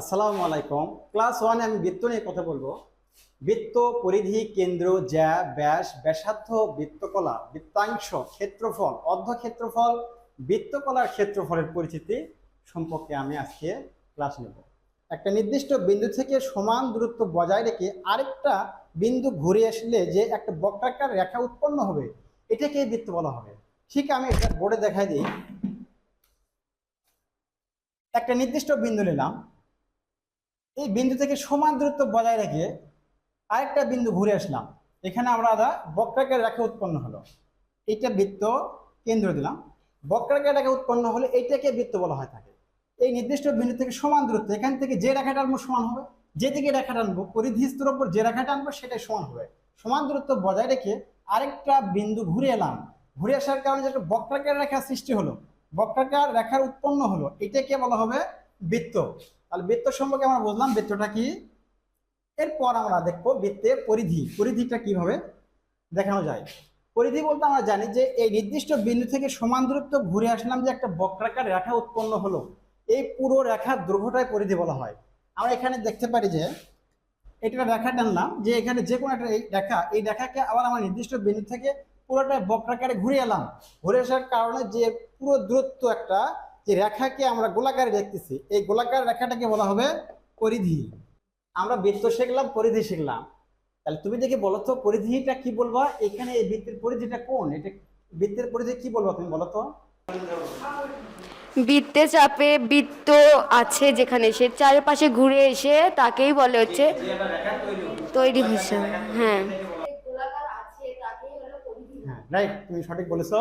আসসালামু আলাইকুম। ক্লাস ওয়ানে আমি বৃত্ত নিয়ে কথা বলব। বৃত্ত পরিধি, কেন্দ্র, জ্যা, ব্যাস, ব্যাসার্ধ, বৃত্তকলা, বৃত্তাংশ, ক্ষেত্রফল, অর্ধক্ষেত্রফল, বৃত্তকলার ক্ষেত্রফলের পরিচিতি সম্পর্কে আমি আজকে ক্লাস নেব। একটা নির্দিষ্ট বিন্দু থেকে সমান দূরত্ব বজায় রেখে আরেকটা বিন্দু ঘুরে আসলে যে একটা বক্রাকার রেখা উৎপন্ন হবে এটাকে বৃত্ত বলা হবে। ঠিক আমি এটা বোর্ডে দেখাই দিই। একটা নির্দিষ্ট বিন্দু নিলাম। এই বিন্দু থেকে সমান দূরত্ব বজায় রেখে আরেকটা বিন্দু ঘুরে আসলাম। এখানে আমরা আদা বক্রাকার রেখা উৎপন্ন হলো। এইটা বৃত্ত কেন্দ্র দিলাম। বক্রাকার রেখা উৎপন্ন হলে এইটাকে বৃত্ত বলা হয় থাকে। এই নির্দিষ্ট বিন্দু থেকে সমান দূরত্ব, এখান থেকে যে রেখাটা আনব সমান হবে। যেদিকে রেখাটা আনব পরিধিস্তর ওপর যে রেখাটা আনব সেটাই সমান হবে। সমান দূরত্ব বজায় রেখে আরেকটা বিন্দু ঘুরে এলাম। ঘুরে আসার কারণে যে একটা বক্রাকার রেখা সৃষ্টি হলো। বক্রাকার রেখার উৎপন্ন হলো। এটাকে বলা হবে বৃত্ত। তাহলে বৃত্ত সম্পর্কে আমরা বুঝলাম, বৃত্তটা কি? এরপর আমরা দেখব বৃত্তের পরিধি। পরিধিটা কীভাবে দেখানো যায়? পরিধি বলতে আমরা জানি যে এই নির্দিষ্ট বিন্দু থেকে সমান দূরত্ব ঘুরে আসলাম যে একটা বক্রাকার রেখা উৎপন্ন হলো। এই পুরো রেখার দৈর্ঘ্যটাই পরিধি বলা হয়। আমরা এখানে দেখতে পারি যে এটা রেখা টানলাম যে এখানে যে কোনো একটা এই রেখা, এই রেখাকে আবার আমার নির্দিষ্ট বিন্দু থেকে পুরোটা বক্রাকারে ঘুরে এলাম। ঘুরে আসার কারণে যে পুরো দূরত্ব একটা যে রেখাকে আমরা গোলাকারে দেখতেছি এই গোলাকার রেখাটাকে বলা হবে পরিধি। আমরা বৃত্ত শিখলাম পরিধি শিখলাম। তাহলে তুমি দেখে বলো তো পরিধিটা কি বলবা? এখানে এই বৃত্তের পরিধিটা কোন? এটা বৃত্তের পরিধি কি বলব তুমি বলো তো? বৃত্তে চাপে বৃত্ত আছে যেখানে সে চারপাশে ঘুরে এসে তাকেই বলে হচ্ছে তৈরি হয়েছে হ্যাঁ। হ্যাঁ রাইট তুমি সঠিক বলেছ।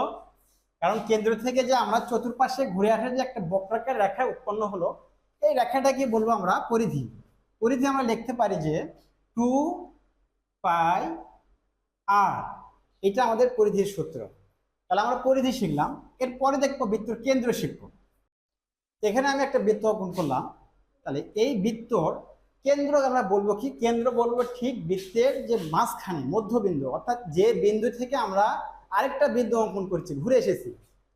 কারণ কেন্দ্র থেকে যে আমরা চতুর্পাশে ঘুরে আসার যে একটা বক্রাকার রেখা উৎপন্ন হলো, এই রেখাটাকে বলব আমরা? পরিধি। পরিধি আমরা লিখতে পারি যে টু পাই আর। এটা আমাদের পরিধির সূত্র। তাহলে আমরা পরিধি শিখলাম। এরপরে দেখব বৃত্তর কেন্দ্র শিখব। এখানে আমি একটা বৃত্ত অঙ্কন করলাম। তাহলে এই বৃত্তর কেন্দ্র আমরা বলব কি? কেন্দ্র বলব ঠিক বৃত্তের যে মাঝখানে, মধ্যবিন্দু, অর্থাৎ যে বিন্দু থেকে আমরা আরেকটা বিন্দু অঙ্কন করছি, ঘুরে এসেছি।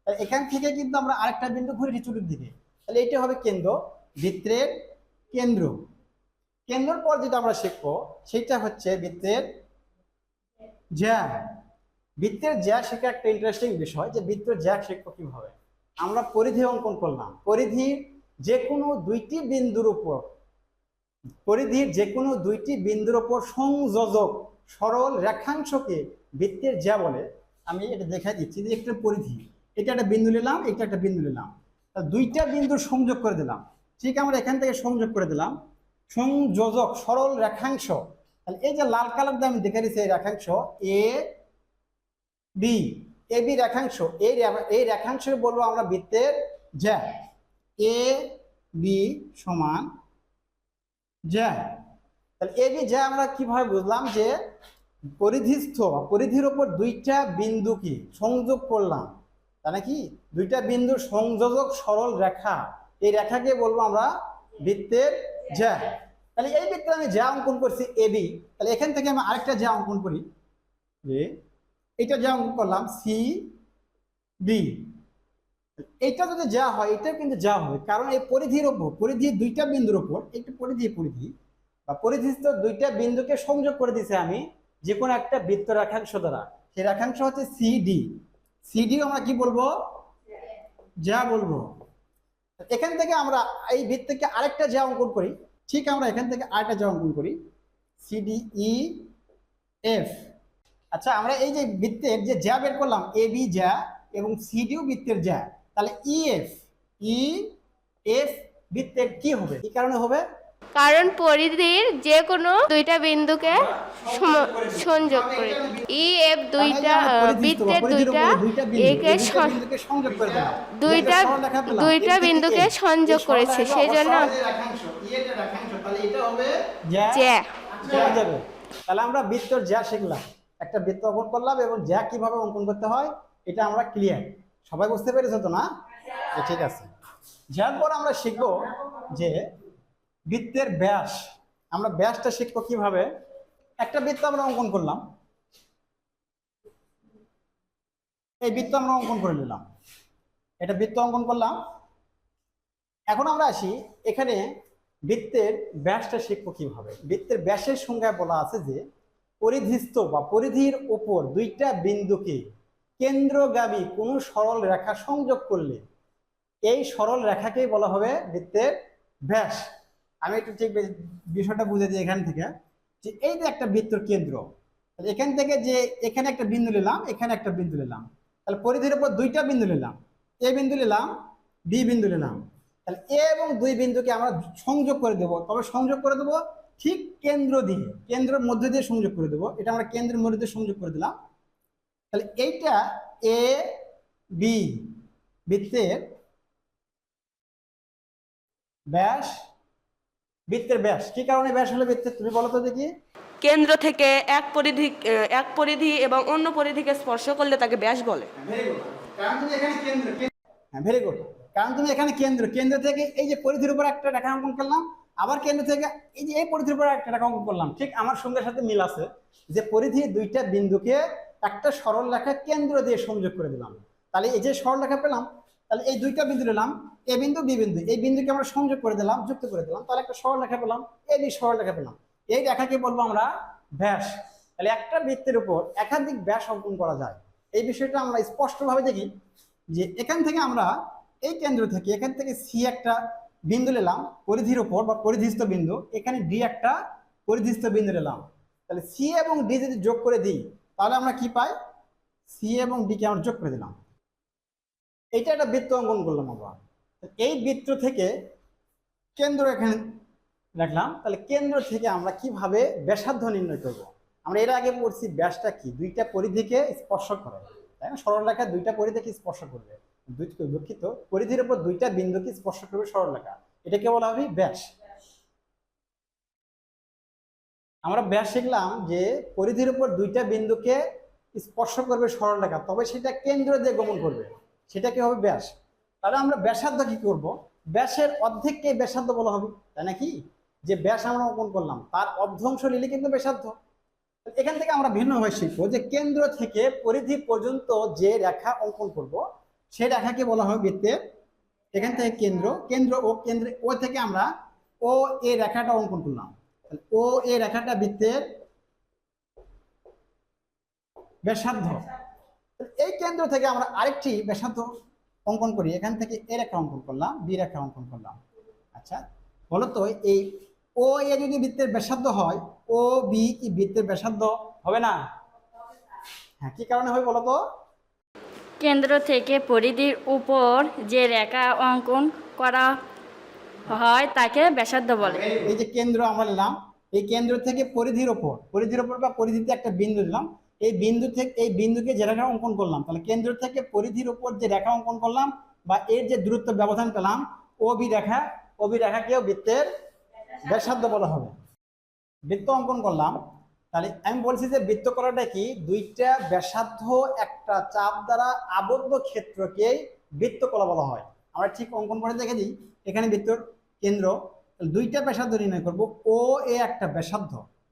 এখান থেকে কিন্তু আমরা আরেকটা বিন্দু ঘুরে এসেছি দিকে তাহলে এটা হবে কেন্দ্র, বৃত্তের কেন্দ্র। কেন্দ্রের পর যেটা আমরা শিখব সেটা হচ্ছে বৃত্তের জ্যা। বৃত্তের জ্যা শেখা একটা ইন্টারেস্টিং বিষয় যে বৃত্তের জ্যা শিখব কীভাবে। আমরা পরিধি অঙ্কন করলাম। পরিধির যে কোনো দুইটি বিন্দুর উপর পরিধির যে কোনো দুইটি বিন্দুর উপর সংযোজক সরল রেখাংশকে বৃত্তের জ্যা বলে। আমি এটা দেখাই দিচ্ছি যে একটা পরিধি। এটা একটা বিন্দু নিলাম, এটা একটা বিন্দু নিলাম। দুইটা বিন্দু সংযোগ করে দিলাম। ঠিক আমরা এখান থেকে সংযোগ করে দিলাম। সংযোজক সরল রেখাংশ। তাহলে এই যে লাল কালার দিয়ে আমি দেখে দিচ্ছি এই রেখাংশ এ বি এ বি রেখাংশ। এই এই রেখাংশ বলব আমরা বৃত্তের জ্যা এ বি সমান জ্যা তাহলে এ বি জ্যা আমরা কীভাবে বুঝলাম যে পরিধিস্থ, পরিধির ওপর দুইটা বিন্দুকে সংযোগ করলাম। তা নাকি? দুইটা বিন্দুর সংযোজক সরল রেখা। এই রেখাকে বলব আমরা বৃত্তের জ্যা তাহলে এই বৃত্তে আমি যা অঙ্কন করছি এ, বি। তাহলে এখান থেকে আমি আরেকটা যা অঙ্কন করি। যে এটা যা অঙ্কন করলাম সি, বি। এটা যদি যা হয় এটাও কিন্তু যা হবে। কারণ এই পরিধির ওপর পরিধি দুইটা বিন্দুর ওপর, একটু পরিধি পরিধি, বা পরিধিস্থ দুইটা বিন্দুকে সংযোগ করে দিছি আমি। যে কোনো একটা বৃত্ত রেখাংশ দ্বারা। সেই রেখাংশ হচ্ছে সিডি সিডি আমরা কি বলব? যা বলব। এখান থেকে আমরা এই বৃত্ত থেকে আরেকটা যা অঙ্কন করি, ঠিক আমরা এখান থেকে আরেকটা যা অঙ্কন করি সিডি ই এফ আচ্ছা আমরা এই যে বৃত্তের যে জ্যা বের করলাম এ বি জ্যা এবং সিডিও বৃত্তের জ্যা তাহলে ই এফ ই এফ বৃত্তের কি হবে? কি কারণে হবে? কারণ পরিধির যে কোনো দুইটা বিন্দুকে সংযোগ করে ই এফ দুইটা বৃত্তের দুইটা একে দুইটা বিন্দুকে সংযোগ দুইটা- বিন্দুকে সংযোগ করেছে, সেই জন্য- রেখাংশ, তাহলে আমরা বৃত্তর জ্যা শিখলাম। একটা বৃত্ত অঙ্কন করলাম এবং জ্যা কীভাবে অঙ্কন করতে হয় এটা আমরা ক্লিয়ার সবাই বুঝতে পেরেছ তো না? ঠিক আছে। জ্যার পর আমরা শিখব যে বৃত্তের ব্যাস। আমরা ব্যাসটা শিখব কীভাবে? একটা বৃত্ত আমরা অঙ্কন করলাম। এই বৃত্ত আমরা অঙ্কন করে নিলাম। এটা বৃত্ত অঙ্কন করলাম। এখন আমরা আসি এখানে বৃত্তের ব্যাসটা শিখব কীভাবে? বৃত্তের ব্যাসের সংজ্ঞায় বলা আছে যে, পরিধিস্থ বা পরিধির ওপর দুইটা বিন্দুকে কেন্দ্রগামী কোনো সরল রেখা সংযোগ করলে, এই সরল রেখাকেই বলা হবে বৃত্তের ব্যাস। আমি একটু ঠিক বিষয়টা বুঝে এখান থেকে, যে এই যে একটা বৃত্তর কেন্দ্র, তাহলে এখান থেকে যে এখানে একটা বিন্দু নিলাম, এখানে একটা বিন্দু নিলাম, তাহলে পরিধির উপর দুইটা বিন্দু নিলাম, এ বিন্দু নিলাম, বি বিন্দু নিলাম, তাহলে এ এবং দুই বিন্দুকে আমরা সংযোগ করে দেবো। তবে সংযোগ করে দেবো ঠিক কেন্দ্র দিয়ে, কেন্দ্রের মধ্যে দিয়ে সংযোগ করে দেবো, এটা আমরা কেন্দ্রের মধ্যে দিয়ে সংযোগ করে দিলাম। তাহলে এইটা এ, বি বৃত্তের ব্যাস বৃত্তের ব্যাস। কি কারণে ব্যাস হলো বৃত্তের? তুমি বলো তো দেখি। কেন্দ্র থেকে এক পরিধি এক পরিধি এবং অন্য পরিধিকে স্পর্শ করলে তাকে ব্যাস বলে। ভেরি গুড কারণ তুমি এখানে কেন্দ্র হ্যাঁ ভেরি গুড কারণ তুমি এখানে কেন্দ্র। কেন্দ্র থেকে এই যে পরিধির উপর একটা রেখা অঙ্কন করলাম আবার কেন্দ্র থেকে এই যে এই পরিধির উপর একটা রেখা অঙ্কন করলাম। ঠিক আমার সঙ্গে সাথে মিল আছে যে পরিধি দুইটা বিন্দুকে একটা সরল রেখা কেন্দ্র দিয়ে সংযোগ করে দিলাম। তাহলে এই যে সরল রেখা পেলাম তাহলে এই দুইটা বিন্দু নিলাম, এ বিন্দু, বি বিন্দু। এই বিন্দুকে আমরা সংযোগ করে দিলাম, যুক্ত করে দিলাম। তাহলে একটা সরল রেখা পেলাম, এ বি সরল রেখা পেলাম। এই রেখাকে বলব আমরা ব্যাস। তাহলে একটা বৃত্তের উপর একাধিক ব্যাস অঙ্কন করা যায়। এই বিষয়টা আমরা স্পষ্টভাবে দেখি যে এখান থেকে আমরা এই কেন্দ্র থেকে, এখান থেকে সি একটা বিন্দু নিলাম, পরিধির উপর বা পরিধিস্থ বিন্দু, এখানে ডি একটা পরিধিস্থ বিন্দু নিলাম। তাহলে সি এবং ডি যদি যোগ করে দিই, তাহলে আমরা কি পাই? সি এবং ডি কে আমরা যোগ করে দিলাম। এটা একটা বৃত্ত অঙ্কন করলাম আমরা। এই বৃত্ত থেকে কেন্দ্র এখানে রাখলাম। তাহলে কেন্দ্র থেকে আমরা কীভাবে ব্যাসার্ধ নির্ণয় করব? আমরা এর আগে পড়ছি ব্যাসটা কি? দুইটা পরিধিকে স্পর্শ করে। তাই না? সরল রেখা দুইটা পরিধিকে স্পর্শ করবে। দুই দুঃখিত, পরিধির উপর দুইটা বিন্দুকে স্পর্শ করবে সরল রেখা। এটাকে বলা হবে ব্যাস। আমরা ব্যাস শিখলাম যে পরিধির উপর দুইটা বিন্দুকে স্পর্শ করবে সরল রেখা। তবে সেটা কেন্দ্র দিয়ে গমন করবে। সেটা কি হবে ব্যাস? তাহলে আমরা ব্যাসার্ধ কি করব? ব্যাসের অর্ধেককে ব্যাসার্ধ বলা হবে, তাই নাকি যে ব্যাস আমরা অঙ্কন করলাম, তার অর্ধাংশ নিলে কিন্তু ব্যাসার্ধ। এখান থেকে আমরা ভিন্নভাবে শিখব যে কেন্দ্র থেকে পরিধি পর্যন্ত যে রেখা অঙ্কন করব, সে রেখাকে বলা হবে বৃত্তের এখান থেকে কেন্দ্র কেন্দ্র ও কেন্দ্রে ও থেকে আমরা ও এ রেখাটা অঙ্কন করলাম। ও এ রেখাটা বৃত্তের ব্যাসার্ধ। এই কেন্দ্র থেকে আমরা আরেকটি ব্যাসার্ধ অঙ্কন করি। এখান থেকে এর রেখা অঙ্কন করলাম বি রেখা অঙ্কন করলাম। আচ্ছা বলো তো এই ও এ যদি বৃত্তের ব্যাসার্ধ হয় ও বি কি বৃত্তের ব্যাসার্ধ? হবে না? হ্যাঁ কি কারণে হয় বলো তো কেন্দ্র থেকে পরিধির উপর যে রেখা অঙ্কন করা হয় তাকে ব্যাসার্ধ বলে। এই যে কেন্দ্র আমরা নিলাম এই কেন্দ্র থেকে পরিধির ওপর পরিধির ওপর বা পরিধিতে একটা বিন্দু নিলাম। এই বিন্দু থেকে এই বিন্দুকে যে রেখা অঙ্কন করলাম, তাহলে কেন্দ্র থেকে পরিধির ওপর যে রেখা অঙ্কন করলাম বা এর যে দূরত্ব ব্যবধান পেলাম ও রেখা ও বি রেখাকেও বৃত্তের ব্যাসার্ধ বলা হবে। বৃত্ত অঙ্কন করলাম, তাহলে আমি বলছি যে বৃত্ত করাটা কি? দুইটা ব্যাসার্ধ একটা চাপ দ্বারা আবদ্ধ ক্ষেত্রকেই বৃত্তকলা বলা হয়। আমরা ঠিক অঙ্কন করে দেখে দিই, এখানে বৃত্তর কেন্দ্র দুইটা ব্যাসার্ধ নির্ণয় করব ও এ একটা ব্যাসার্ধ।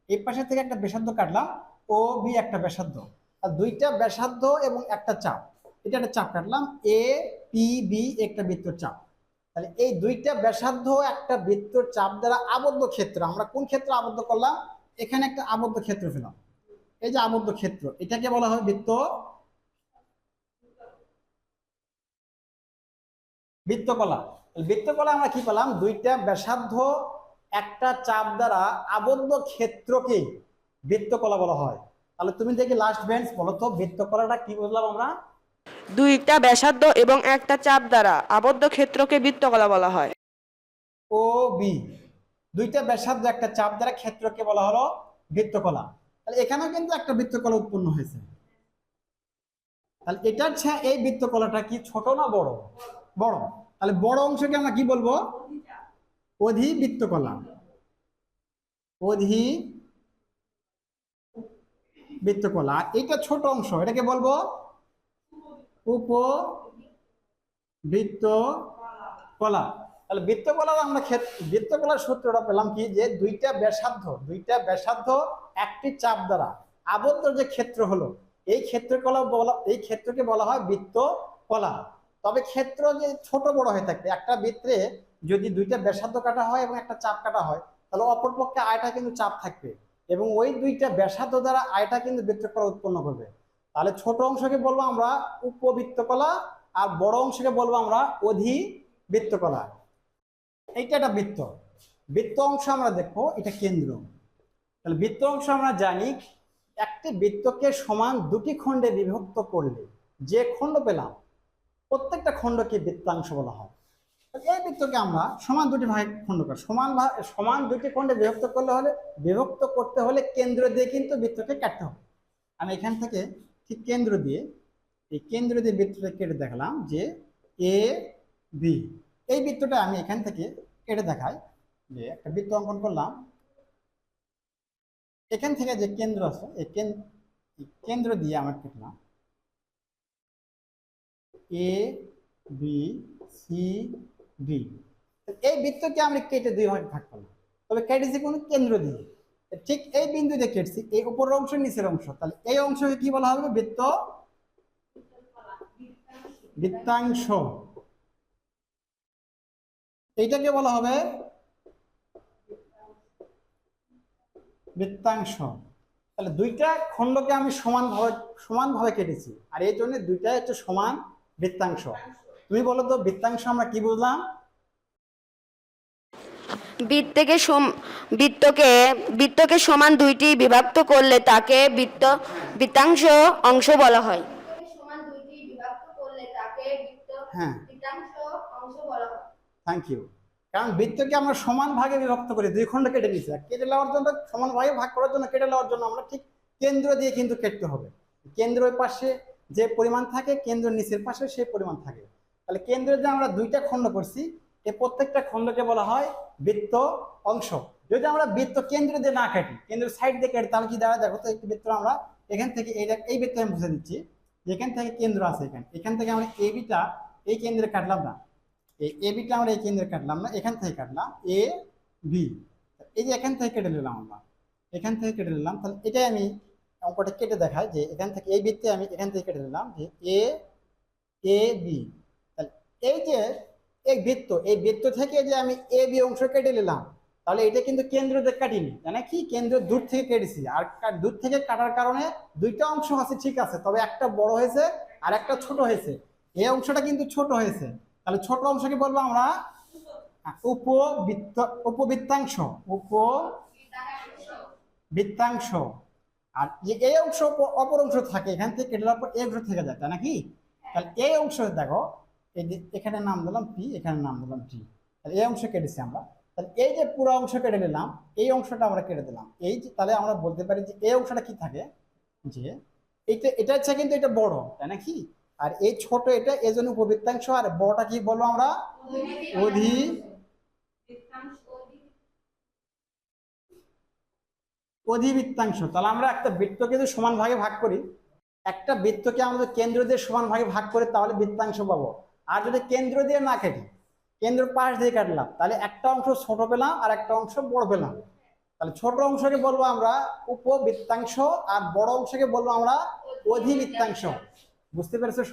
এই পাশে থেকে একটা ব্যাসার্ধ কাটলাম ও, বি একটা ব্যাসার্ধ। আর দুইটা ব্যাসার্ধ এবং একটা চাপ। এটা একটা চাপ কাটলাম। এ, পি, বি, একটা বৃত্তর চাপ। তাহলে এই দুইটা ব্যাসার্ধ একটা বৃত্তর চাপ দ্বারা আবদ্ধ ক্ষেত্র। আমরা কোন ক্ষেত্র আবদ্ধ করলাম? এখানে একটা আবদ্ধ ক্ষেত্র পেলাম। এই যে আবদ্ধ ক্ষেত্র, এটাকে বলা হয় বৃত্ত। বৃত্তকলা। বৃত্তকলা আমরা কি পেলাম? দুইটা ব্যাসার্ধ একটা চাপ দ্বারা আবদ্ধ ক্ষেত্রকে বৃত্তকলা বলা হয়। তাহলে তুমি দেখি লাস্ট বেঞ্চ বলো তো বৃত্তকলাটা কি বুঝলাম আমরা? দুইটা ব্যাসার্ধ এবং একটা চাপ দ্বারা আবদ্ধ ক্ষেত্রকে বৃত্তকলা বলা হয়। ও বি দুইটা ব্যাসার্ধ একটা চাপ দ্বারা ক্ষেত্রকে বলা হলো বৃত্তকলা তাহলে এখানেও কিন্তু একটা বৃত্তকলা উৎপন্ন হয়েছে। তাহলে এটার এই বৃত্তকলাটা কি ছোট না বড়? বড়। তাহলে বড় অংশকে আমরা কি বলব? অধি বৃত্তকলা অধি বৃত্তকলা এইটা ছোট অংশ, এটাকে বলব উপ বৃত্ত কলা তাহলে বৃত্তকলার আমরা বৃত্তকলার সূত্রটা পেলাম কি যে দুইটা ব্যাসার্ধ দুইটা ব্যাসার্ধ একটি চাপ দ্বারা আবদ্ধ যে ক্ষেত্র হলো, এই ক্ষেত্রকলা বলা, এই ক্ষেত্রকে বলা হয় বৃত্ত কলা তবে ক্ষেত্র যে ছোট বড় হয়ে থাকে একটা বৃত্তে যদি দুইটা ব্যাসার্ধ কাটা হয় এবং একটা চাপ কাটা হয়, তাহলে অপরপক্ষে আয়টা কিন্তু চাপ থাকবে। এবং ওই দুইটা ব্যাসার্ধ দ্বারা আয়টা কিন্তু বৃত্তকলা উৎপন্ন করবে। তাহলে ছোট অংশকে বলব আমরা উপবৃত্তকলা আর বড় অংশকে বলব আমরা অধিবৃত্তকলা। এইটা একটা বৃত্ত। বৃত্ত অংশ আমরা দেখব, এটা কেন্দ্র। তাহলে বৃত্ত অংশ আমরা জানি একটি বৃত্তকে সমান দুটি খণ্ডে বিভক্ত করলে যে খণ্ড পেলাম, প্রত্যেকটা খণ্ডকে বৃত্তাংশ বলা হয়। এই বৃত্তকে আমরা সমান দুটি ভাগে খণ্ড করি। সমান সমান দুটি খণ্ডে বিভক্ত করলে হলে বিভক্ত করতে হলে কেন্দ্র দিয়ে কিন্তু বৃত্তকে কাটতে হবে। আমি এখান থেকে ঠিক কেন্দ্র দিয়ে এই কেন্দ্র দিয়ে বৃত্তটা কেটে দেখালাম যে এ, বি। এই বৃত্তটা আমি এখান থেকে কেটে দেখাই যে একটা বৃত্ত অঙ্কন করলাম। এখান থেকে যে কেন্দ্র আছে, এই কেন- কেন্দ্র দিয়ে আমরা কেটলাম। এ, বি, সি ডি এই বৃত্তকে আমরা কেটে দুই ভাগে ভাগ করলাম। তবে কেটেছি কোনো কেন্দ্র দিয়ে। ঠিক এই বিন্দু দিয়ে কেটেছি, এই উপরের অংশ, নিচের অংশ। তাহলে এই অংশকে কি বলা হবে? বৃত্ত? বৃত্তাংশ। এইটাকে বলা হবে বৃত্তাংশ। তাহলে দুইটা খণ্ডকে আমি সমানভাবে সমানভাবে কেটেছি। আর এই জন্য দুইটাই হচ্ছে সমান বৃত্তাংশ। তুমি বলো তো বৃত্তাংশ আমরা কি বুঝলাম? বৃত্তকে সম বৃত্তকে বৃত্তকে সমান দুইটি বিভক্ত করলে তাকে বৃত্ত বৃত্তাংশ অংশ বলা হয়। সমান দুইটি বিভক্ত করলে তাকে বৃত্ত হ্যাঁ। বৃত্তাংশ অংশ বলা হয়। থ্যাংক ইউ কারণ বৃত্তকে আমরা সমান ভাগে বিভক্ত করি দুই খণ্ড কেটে নিয়েছি। আর কেটে নেওয়ার জন্য সমান ভাগে ভাগ করার জন্য কেটে নেওয়ার জন্য আমরা ঠিক কেন্দ্র দিয়ে কিন্তু কেটতে হবে। কেন্দ্র ওই পাশে যে পরিমাণ থাকে কেন্দ্র নিচের পাশে সেই পরিমাণ থাকে। তাহলে কেন্দ্র যে আমরা দুইটা খণ্ড করছি, এ প্রত্যেকটা খণ্ডকে বলা হয় বৃত্ত অংশ। যদি আমরা বৃত্ত কেন্দ্র দিয়ে না কাটি কেন্দ্র সাইড দিয়ে কাটি, তাহলে কি দাঁড়া দেখো তো একটি বৃত্ত আমরা এখান থেকে এই দেখ- এই বৃত্ত আমি বুঝে দিচ্ছি। এখান থেকে কেন্দ্র আছে এখানে। এখান থেকে আমরা এই বিটা এই কেন্দ্রে কাটলাম না। এই এ বিটা আমরা এই কেন্দ্রে কাটলাম না, এখান থেকে কাটলাম এ বি এই যে এখান থেকে কেটে নিলাম আমরা। এখান থেকে কেটে নিলাম, তাহলে এটাই আমি অঙ্কটা কেটে দেখাই যে এখান থেকে এই বৃত্তে আমি এখান থেকে কেটে নিলাম যে এ এ বি এই যে, এই বৃত্ত এই বৃত্ত থেকে যে আমি এ বি অংশ কেটে নিলাম, তাহলে এটা কিন্তু কেন্দ্র দিয়ে কাটিনি। জানে কি? কেন্দ্র দূর থেকে কেটেছি। আর দূর থেকে কাটার কারণে দুইটা অংশ আছে, ঠিক আছে। তবে একটা বড় হয়েছে আর একটা ছোট হয়েছে। এই অংশটা কিন্তু ছোট হয়েছে। তাহলে ছোট অংশকে বলব আমরা উপবৃত্ত, উপবৃত্তাংশ উপ বৃত্তাংশ আর যে এই অংশ অপর অংশ থাকে, এখান থেকে কেটে পর এই অংশ থেকে যায়, তাই নাকি তাহলে এই অংশ, দেখো এখানে নাম দিলাম পি এখানে নাম দিলাম টি তাহলে এই অংশ কেটেছি আমরা। তাহলে এই যে পুরো অংশ কেটে নিলাম, এই অংশটা আমরা কেটে দিলাম। এই যে তাহলে আমরা বলতে পারি যে এই অংশটা কি থাকে? যে এইটা, এটা হচ্ছে কিন্তু এটা বড়, তাই নাকি আর এই ছোট এটা এই জন্য উপবৃত্তাংশ আর বড়টা কি বলব আমরা? অধি অধিবৃত্তাংশ। তাহলে আমরা একটা বৃত্তকে যদি সমান ভাগে ভাগ করি, একটা বৃত্তকে আমাদের কেন্দ্র দিয়ে সমান ভাগে ভাগ করি তাহলে বৃত্তাংশ পাবো। আর যদি কেন্দ্র দিয়ে না কাটি, কেন্দ্র পাশ দিয়ে কাটলাম, তাহলে একটা অংশ ছোট পেলাম আর একটা অংশ বড় পেলাম। তাহলে ছোট অংশকে বলব আমরা উপবৃত্তাংশ আর বড় অংশকে বলব আমরা অধিবৃত্তাংশ। বুঝতে পেরেছ?